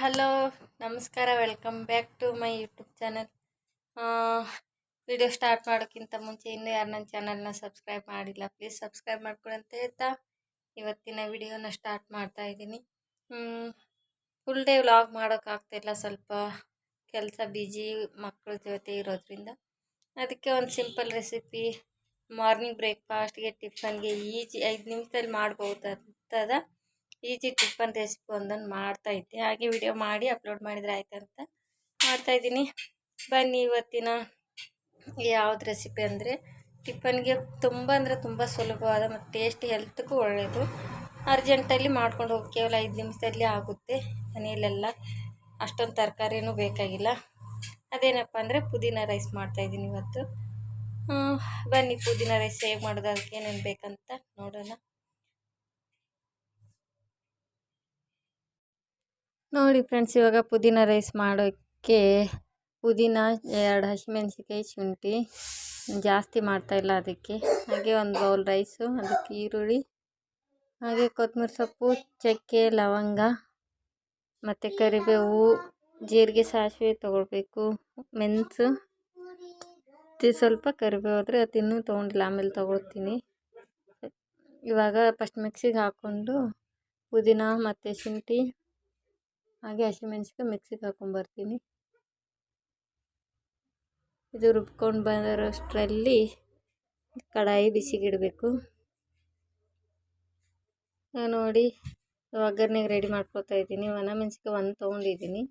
Hello, ನಮಸ್ಕಾರ. Welcome back to my YouTube channel video start ಮಾಡೋಕ್ಕಿಂತ ಮುಂಚೆ ಇನ್ನೂ ಯಾರು ನನ್ನ ಚಾನಲ್ನ ಸಬ್ಸ್ಕ್ರೈಬ್ ಮಾಡಿಲ್ಲ ಪ್ಲೀಸ್ ಸಬ್ಸ್ಕ್ರೈಬ್ ಮಾಡ್ಕೊಳ್ಳಿ ಅಂತ ಹೇಳ್ತಾ ಇವತ್ತಿನ ವಿಡಿಯೋನ ಸ್ಟಾರ್ಟ್ ಮಾಡ್ತಾ ಇದ್ದೀನಿ. ಫುಲ್ ಡೇ ವ್ಲಾಗ್ ಮಾಡೋಕ್ಕಾಗ್ತಿಲ್ಲ ಸ್ವಲ್ಪ ಕೆಲಸ ಬಿಜಿ ಮಕ್ಕಳ ಜೊತೆ ಇರೋದ್ರಿಂದ. ಅದಕ್ಕೆ ಒಂದು ಸಿಂಪಲ್ ರೆಸಿಪಿ ಮಾರ್ನಿಂಗ್ ಬ್ರೇಕ್ಫಾಸ್ಟ್ಗೆ ಟಿಫನ್ಗೆ ಈಜಿ ಐದು ನಿಮಿಷದಲ್ಲಿ ಮಾಡ್ಬೋದಂತದ ಈಜಿ ಟಿಫನ್ ರೆಸಿಪಿ ಒಂದನ್ನು ಮಾಡ್ತಾ ಇದ್ದೆ ಹಾಗೆ ವಿಡಿಯೋ ಮಾಡಿ ಅಪ್ಲೋಡ್ ಮಾಡಿದರೆ ಆಯ್ತಂತ ಮಾಡ್ತಾ ಇದ್ದೀನಿ ಬನ್ನಿ ಇವತ್ತಿನ ಯಾವ್ದು ರೆಸಿಪಿ ಅಂದರೆ ಟಿಫನ್ಗೆ ತುಂಬ ಅಂದರೆ ತುಂಬ ಸುಲಭವಾದ ಮತ್ತು ಟೇಸ್ಟ್ ಹೆಲ್ತ್ಗೂ ಒಳ್ಳೆಯದು ಅರ್ಜೆಂಟಲ್ಲಿ ಮಾಡ್ಕೊಂಡು ಹೋಗಿ ಕೇವಲ ಐದು ನಿಮಿಷದಲ್ಲಿ ಆಗುತ್ತೆ. ಮನೆಯಲ್ಲೆಲ್ಲ ಅಷ್ಟೊಂದು ತರಕಾರಿನೂ ಬೇಕಾಗಿಲ್ಲ. ಅದೇನಪ್ಪ ಅಂದರೆ ಪುದೀನ ರೈಸ್ ಮಾಡ್ತಾಯಿದ್ದೀನಿ ಇವತ್ತು. ಬನ್ನಿ ಪುದೀನ ರೈಸ್ ಹೇಗೆ ಮಾಡೋದು, ಅದಕ್ಕೆ ಏನೇನು ಬೇಕಂತ ನೋಡೋಣ. ನೋಡಿ ಫ್ರೆಂಡ್ಸ್, ಇವಾಗ ಪುದೀನ ರೈಸ್ ಮಾಡೋಕ್ಕೆ ಪುದೀನ, ಎರಡು ಹಸಿಮೆಣ್ಸಿಕಾಯಿ ಶುಂಠಿ ಜಾಸ್ತಿ ಮಾಡ್ತಾಯಿಲ್ಲ ಅದಕ್ಕೆ. ಹಾಗೆ ಒಂದು ಬೌಲ್ ರೈಸು, ಅದಕ್ಕೆ ಈರುಳ್ಳಿ, ಹಾಗೆ ಕೊತ್ತಂಬರಿ ಸೊಪ್ಪು, ಚಕ್ಕೆ, ಲವಂಗ, ಮತ್ತು ಕರಿಬೇವು, ಜೀರಿಗೆ ಸಾಸಿವೆ ತೊಗೊಳ್ಬೇಕು, ಮೆಣಸು. ಸ್ವಲ್ಪ ಕರಿಬೇವು ಆದರೆ ಅದು ಇನ್ನೂ ತೊಗೊಂಡಿಲ್ಲ, ಆಮೇಲೆ ತೊಗೊಳ್ತೀನಿ. ಇವಾಗ ಫಸ್ಟ್ ಮಿಕ್ಸಿಗೆ ಹಾಕ್ಕೊಂಡು ಪುದೀನ ಮತ್ತು ಶುಂಠಿ ಹಾಗೆ ಹಸಿಮೆಣ್ಸಿಕಾಯಿ ಮಿಕ್ಸಿಗೆ ಹಾಕ್ಕೊಂಬರ್ತೀನಿ ಇದು ರುಬ್ಕೊಂಡು ಬಂದಿರೋಷ್ಟರಲ್ಲಿ ಕಡಾಯಿ ಬಿಸಿಗಿಡಬೇಕು. ನೋಡಿ, ಒಗ್ಗರಣೆಗೆ ರೆಡಿ ಮಾಡ್ಕೊತಾ ಇದ್ದೀನಿ. ಒಣ ಮೆಣ್ಸಿಕಾಯಿ ಒಂದು ತೊಗೊಂಡಿದ್ದೀನಿ.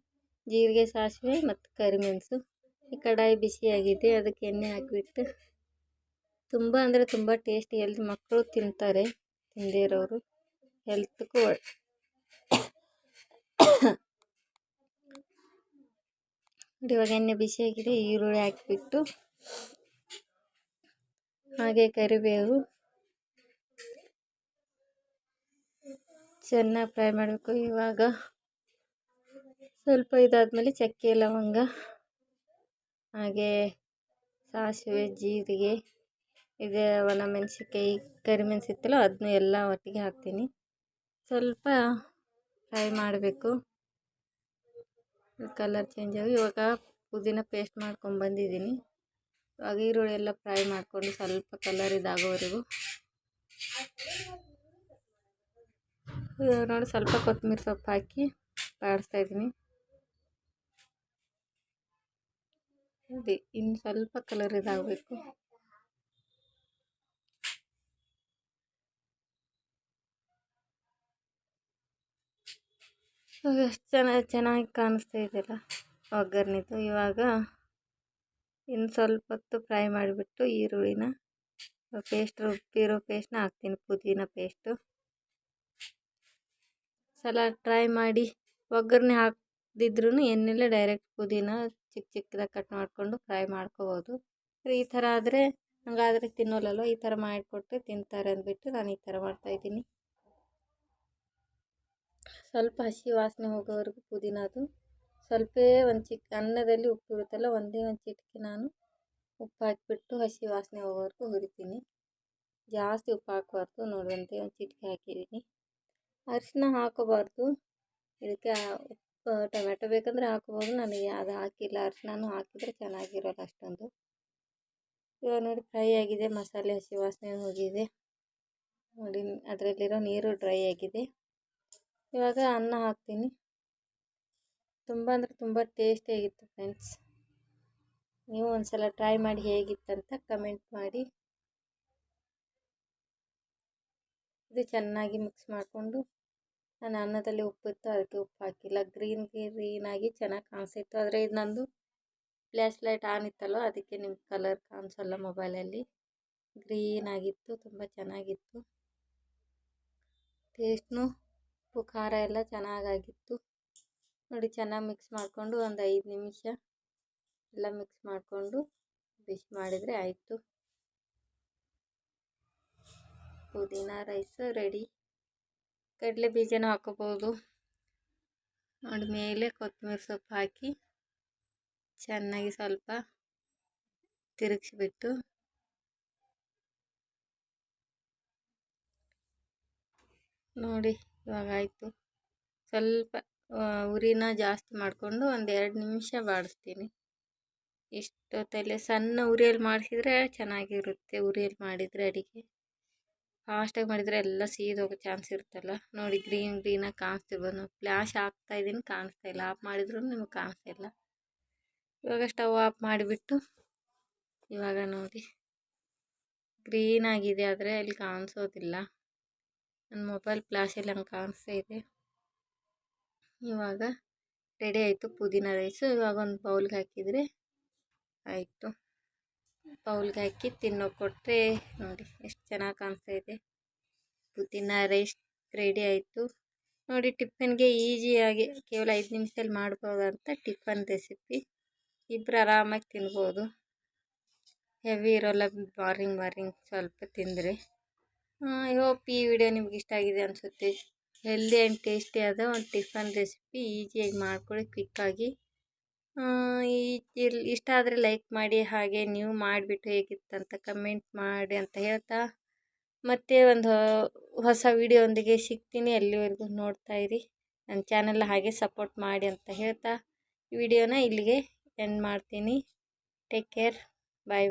ಜೀರಿಗೆ, ಸಾಸಿವೆ ಮತ್ತು ಕರಿಮೆಣಸು. ಈ ಕಡಾಯಿ ಬಿಸಿಯಾಗಿದೆ, ಅದಕ್ಕೆ ಎಣ್ಣೆ ಹಾಕಿಬಿಟ್ಟು. ತುಂಬ ಅಂದರೆ ತುಂಬ ಟೇಸ್ಟಿ ಎಲ್ಲಿ ಮಕ್ಕಳು ತಿಂತಾರೆ ತಿಂದಿರೋರು ಹೆಲ್ತ್ಗೂ ನೋಡಿ ಇವಾಗ ಎಣ್ಣೆ ಬಿಸಿಯಾಗಿದೆ, ಈರುಳ್ಳಿ ಹಾಕಿಬಿಟ್ಟು ಹಾಗೆ ಕರಿಬೇವು. ಚೆನ್ನಾಗಿ ಫ್ರೈ ಮಾಡಬೇಕು ಇವಾಗ. ಸ್ವಲ್ಪ ಇದಾದಮೇಲೆ ಚಕ್ಕೆ, ಲವಂಗ, ಹಾಗೆ ಸಾಸಿವೆ, ಜೀರಿಗೆ, ಇದೆ ಒಣ ಮೆಣಸಿನ್ಕಾಯಿ ಕರಿಮೆಣಸು ಇತ್ತಲ್ಲ ಅದನ್ನು ಎಲ್ಲ ಒಟ್ಟಿಗೆ ಹಾಕ್ತೀನಿ. ಸ್ವಲ್ಪ ಫ್ರೈ ಮಾಡಬೇಕು. ಕಲರ್ ಚೇಂಜ್ ಆಗಿ ಇವಾಗ ಪುದೀನ ಪೇಸ್ಟ್ ಮಾಡ್ಕೊಂಡು ಬಂದಿದ್ದೀನಿ. ಇವಾಗ ಈರುಳ್ಳಿ ಎಲ್ಲ ಫ್ರೈ ಮಾಡಿಕೊಂಡು ಸ್ವಲ್ಪ ಕಲರ್ ಇದಾಗೋವರೆಗೂ. ನೋಡಿ ಸ್ವಲ್ಪ ಕೊತ್ತಂಬರಿ ಸೊಪ್ಪು ಹಾಕಿ ಬಾಡಿಸ್ತಾ ಇದ್ದೀನಿ. ಇನ್ನು ಸ್ವಲ್ಪ ಕಲರ್ ಇದಾಗಬೇಕು. ಎಷ್ಟು ಚೆನ್ನಾಗಿ ಚೆನ್ನಾಗಿ ಕಾಣಿಸ್ತಾ ಇದೆಯಲ್ಲ, ಒಗ್ಗರಣೆದು. ಇವಾಗ ಇನ್ನು ಸ್ವಲ್ಪ ಹೊತ್ತು ಫ್ರೈ ಮಾಡಿಬಿಟ್ಟು ಈರುಳ್ಳಿನ ಪೇಸ್ಟ್ ರುಬ್ಬಿರೋ ಪೇಸ್ಟ್ನ ಹಾಕ್ತೀನಿ, ಪುದೀನ ಪೇಸ್ಟು ಸಲ ಟ್ರೈ ಮಾಡಿ ಒಗ್ಗರಣೆ ಹಾಕ್ದಿದ್ರೂ ಎಣ್ಣೆಲೆ ಡೈರೆಕ್ಟ್ ಪುದೀನ ಚಿಕ್ಕ ಚಿಕ್ಕದಾಗಿ ಕಟ್ ಮಾಡಿಕೊಂಡು ಫ್ರೈ ಮಾಡ್ಕೋಬೋದು. ಈ ಥರ ಆದರೆ, ಹಂಗಾದರೆ ತಿನ್ನೋಲ್ಲಲ್ವ ಈ ಥರ ಮಾಡಿಕೊಟ್ರೆ ತಿಂತಾರೆ ಅಂದ್ಬಿಟ್ಟು ನಾನು ಈ ಥರ ಮಾಡ್ತಾಯಿದ್ದೀನಿ ಸ್ವಲ್ಪ ಹಸಿ ವಾಸನೆ ಹೋಗೋವರೆಗೂ ಪುದೀನದು ಸ್ವಲ್ಪೇ ಒಂದು ಚಿಕ್ಕ ಅನ್ನದಲ್ಲಿ ಉಪ್ಪು ಇರುತ್ತಲ್ಲ, ಒಂದೇ ಒಂದು ಚಿಟಿಕೆ ನಾನು ಉಪ್ಪು ಹಾಕಿಬಿಟ್ಟು ಹಸಿ ವಾಸನೆ ಹೋಗೋವರೆಗೂ ಹುರಿತೀನಿ. ಜಾಸ್ತಿ ಉಪ್ಪು ಹಾಕಬಾರ್ದು, ನೋಡಿ, ಒಂದೇ ಒಂದು ಚಿಟಿಕೆ ಹಾಕಿದ್ದೀನಿ. ಅರಿಶಿನ ಹಾಕೋಬಾರ್ದು. ಇದಕ್ಕೆ ಉಪ್ಪು ಟೊಮೆಟೊ ಬೇಕಂದರೆ ಹಾಕೋಬೋದು. ನನಗೆ ಅದು ಹಾಕಿಲ್ಲ ಅರಿಶಿನೂ ಹಾಕಿದರೆ ಚೆನ್ನಾಗಿರೋಲ್ಲ ಅಷ್ಟೊಂದು. ಇವಾಗ ನೋಡಿ, ಫ್ರೈ ಆಗಿದೆ, ಮಸಾಲೆ ಹಸಿ ವಾಸನೆ ಹೋಗಿದೆ. ನೋಡಿ, ಅದರಲ್ಲಿರೋ ನೀರು ಡ್ರೈ ಆಗಿದೆ. ಇವಾಗ ಅನ್ನ ಹಾಕ್ತೀನಿ. ತುಂಬ ಅಂದರೆ ತುಂಬ ಟೇಸ್ಟಿಯಾಗಿತ್ತು ಫ್ರೆಂಡ್ಸ್ ನೀವು ಒಂದು ಸಲ ಟ್ರೈ ಮಾಡಿ ಹೇಗಿತ್ತಂತ ಕಮೆಂಟ್ ಮಾಡಿ. ಇದು ಚೆನ್ನಾಗಿ ಮಿಕ್ಸ್ ಮಾಡಿಕೊಂಡು ನಾನು ಅನ್ನದಲ್ಲಿ ಉಪ್ಪಿತ್ತು, ಅದಕ್ಕೆ ಉಪ್ಪು ಹಾಕಿಲ್ಲ. ಗ್ರೀನ್ ಗ್ರೀನಾಗಿ ಚೆನ್ನಾಗಿ ಕಾಣಿಸಿತ್ತು. ಆದರೆ ಇದು ನಂದು ಫ್ಲ್ಯಾಶ್ ಲೈಟ್ ಆನ್ ಇತ್ತಲ್ವ, ಅದಕ್ಕೆ ನಿಮ್ಗೆ ಕಲರ್ ಕಾಣಿಸಲ್ಲ ಮೊಬೈಲಲ್ಲಿ ಗ್ರೀನ್ ಆಗಿತ್ತು, ತುಂಬ ಚೆನ್ನಾಗಿತ್ತು. ಟೇಸ್ಟ್ನು ಉಪ್ಪು, ಖಾರ ಎಲ್ಲ ಚೆನ್ನಾಗಾಗಿತ್ತು. ನೋಡಿ ಚೆನ್ನಾಗಿ ಮಿಕ್ಸ್ ಮಾಡಿಕೊಂಡು ಒಂದು ಐದು ನಿಮಿಷ ಎಲ್ಲ ಮಿಕ್ಸ್ ಮಾಡಿಕೊಂಡು ಡಿಶ್ ಮಾಡಿದರೆ ಆಯಿತು. ಪುದೀನ ರೈಸ್ ರೆಡಿ ಕಡಲೆ ಬೀಜನೂ ಹಾಕೋಬೋದು ನೋಡಿ ಮೇಲೆ ಕೊತ್ತಂಬರಿ ಸೊಪ್ಪು ಹಾಕಿ ಚೆನ್ನಾಗಿ ಸ್ವಲ್ಪ ತಿರುಗಿಸ್ಬಿಟ್ಟು ನೋಡಿ. ಇವಾಗ ಆಯಿತು ಸ್ವಲ್ಪ ಉರಿನ ಜಾಸ್ತಿ ಮಾಡಿಕೊಂಡು ಒಂದು ಎರಡು ನಿಮಿಷ ಬಾಡಿಸ್ತೀನಿ. ಇಷ್ಟೊತ್ತಲ್ಲಿ ಸಣ್ಣ ಉರಿಯಲ್ಲಿ ಮಾಡಿಸಿದ್ರೆ ಚೆನ್ನಾಗಿರುತ್ತೆ ಉರಿಯಲ್ಲಿ ಮಾಡಿದರೆ ಅಡುಗೆ. ಫಾಸ್ಟಾಗಿ ಮಾಡಿದರೆ ಎಲ್ಲ ಸೀದೋಗೋ ಚಾನ್ಸ್ ಇರುತ್ತಲ್ಲ. ನೋಡಿ ಗ್ರೀನ್ ಗ್ರೀನಾಗಿ ಕಾಣಿಸ್ತಿರ್ಬೋದು ಫ್ಲ್ಯಾಶ್ ಆಗ್ತಾ ಇದ್ದೀನಿ ಕಾಣಿಸ್ತಾ ಇಲ್ಲ. ಆಫ್ ಮಾಡಿದ್ರು ನಿಮಗೆ ಕಾಣಿಸ್ತಾ ಇಲ್ಲ. ಇವಾಗ ಸ್ಟವ್ ಆಫ್ ಮಾಡಿಬಿಟ್ಟು, ಇವಾಗ ನೋಡಿ. ಗ್ರೀನ್ ಆಗಿದೆ ಆದರೆ ಅಲ್ಲಿ ಕಾಣಿಸೋದಿಲ್ಲ. ನನ್ನ ಮೊಬೈಲ್ ಫ್ಲ್ಯಾಶಲ್ಲಿ ಹಂಗೆ ಕಾಣಿಸ್ತಾ ಇದೆ. ಇವಾಗ ರೆಡಿ ಆಯಿತು ಪುದೀನ ರೈಸು ಇವಾಗ ಒಂದು ಬೌಲ್ಗೆ ಹಾಕಿದರೆ ಆಯಿತು. ಬೌಲ್ಗೆ ಹಾಕಿ ತಿನ್ನೋ ಕೊಟ್ಟರೆ ನೋಡಿ ಎಷ್ಟು ಚೆನ್ನಾಗಿ ಕಾಣಿಸ್ತಾ ಇದೆ. ಪುದೀನ ರೈಸ್ ರೆಡಿ ಆಯಿತು. ನೋಡಿ ಟಿಫನ್ಗೆ ಈಸಿಯಾಗಿ ಕೇವಲ ಐದು ನಿಮಿಷದಲ್ಲಿ ಮಾಡ್ಬೋದಂತ ಟಿಫನ್ ರೆಸಿಪಿ ಇಬ್ಬರು ಆರಾಮಾಗಿ ತಿನ್ಬೋದು. ಹೆವಿ ಇರೋಲ್ಲ ಮಾರ್ನಿಂಗ್ ಮಾರ್ನಿಂಗ್ ಸ್ವಲ್ಪ ತಿಂದರೆ. ಐ ಹೋಪ್ ಈ ವಿಡಿಯೋ ನಿಮ್ಗೆ ಇಷ್ಟ ಆಗಿದೆ ಅನಿಸುತ್ತೆ. ಹೆಲ್ದಿ ಆ್ಯಂಡ್ ಟೇಸ್ಟಿ ಆದ ಒಂದು ಟಿಫನ್ ರೆಸಿಪಿ ಈಸಿಯಾಗಿ ಮಾಡ್ಕೊಳ್ಳಿ ಕ್ವಿಕ್ಕಾಗಿ ಈ ಇಷ್ಟ ಆದರೆ ಲೈಕ್ ಮಾಡಿ, ಹಾಗೆ ನೀವು ಮಾಡಿಬಿಟ್ಟು ಹೇಗಿತ್ತಂತ ಕಮೆಂಟ್ ಮಾಡಿ ಅಂತ ಹೇಳ್ತಾ. ಮತ್ತೆ ಒಂದು ಹೊಸ ವಿಡಿಯೋಂದಿಗೆ ಸಿಗ್ತೀನಿ, ಅಲ್ಲಿವರೆಗೂ ನೋಡ್ತಾ ಇರಿ. ನನ್ನ ಚಾನಲ್ ಹಾಗೆ ಸಪೋರ್ಟ್ ಮಾಡಿ ಅಂತ ಹೇಳ್ತಾ. ವಿಡಿಯೋನ ಇಲ್ಲಿಗೆ ಎಂಡ್ ಮಾಡ್ತೀನಿ. Take care. ಬಾಯ್.